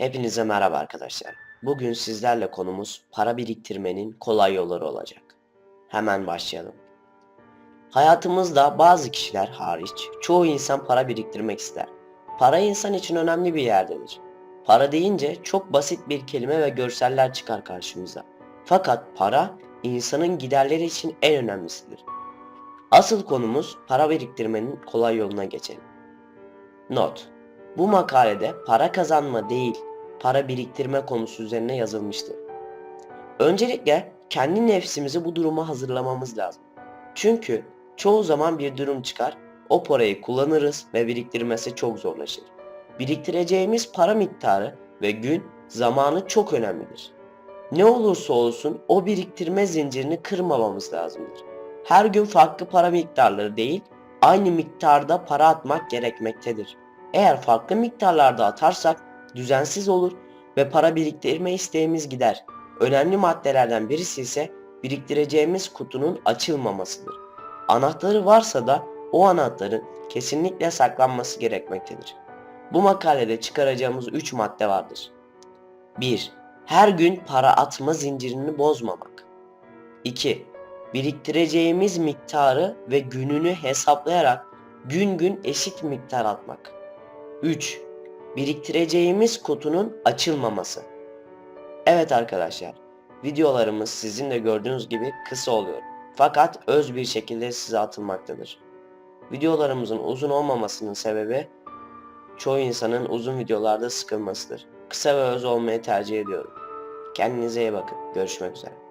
Hepinize merhaba arkadaşlar. Bugün sizlerle konumuz para biriktirmenin kolay yolları olacak. Hemen başlayalım. Hayatımızda bazı kişiler hariç çoğu insan para biriktirmek ister. Para insan için önemli bir yerdedir. Para deyince çok basit bir kelime ve görseller çıkar karşımıza. Fakat para insanın giderleri için en önemlisidir. Asıl konumuz para biriktirmenin kolay yoluna geçelim. Not bu makalede para kazanma değil, para biriktirme konusu üzerine yazılmıştır. Öncelikle kendi nefsimizi bu duruma hazırlamamız lazım. Çünkü çoğu zaman bir durum çıkar, o parayı kullanırız ve biriktirmesi çok zorlaşır. Biriktireceğimiz para miktarı ve gün, zamanı çok önemlidir. Ne olursa olsun o biriktirme zincirini kırmamamız lazımdır. Her gün farklı para miktarları değil, aynı miktarda para atmak gerekmektedir. Eğer farklı miktarlarda atarsak düzensiz olur ve para biriktirme isteğimiz gider. Önemli maddelerden birisi ise biriktireceğimiz kutunun açılmamasıdır. Anahtarı varsa da o anahtarın kesinlikle saklanması gerekmektedir. Bu makalede çıkaracağımız 3 madde vardır. 1. Her gün para atma zincirini bozmamak. 2. Biriktireceğimiz miktarı ve gününü hesaplayarak gün gün eşit miktar atmak. 3. Biriktireceğimiz kutunun açılmaması. Evet arkadaşlar, videolarımız sizin de gördüğünüz gibi kısa oluyor. Fakat öz bir şekilde size atılmaktadır. Videolarımızın uzun olmamasının sebebi çoğu insanın uzun videolarda sıkılmasıdır. Kısa ve öz olmayı tercih ediyorum. Kendinize iyi bakın. Görüşmek üzere.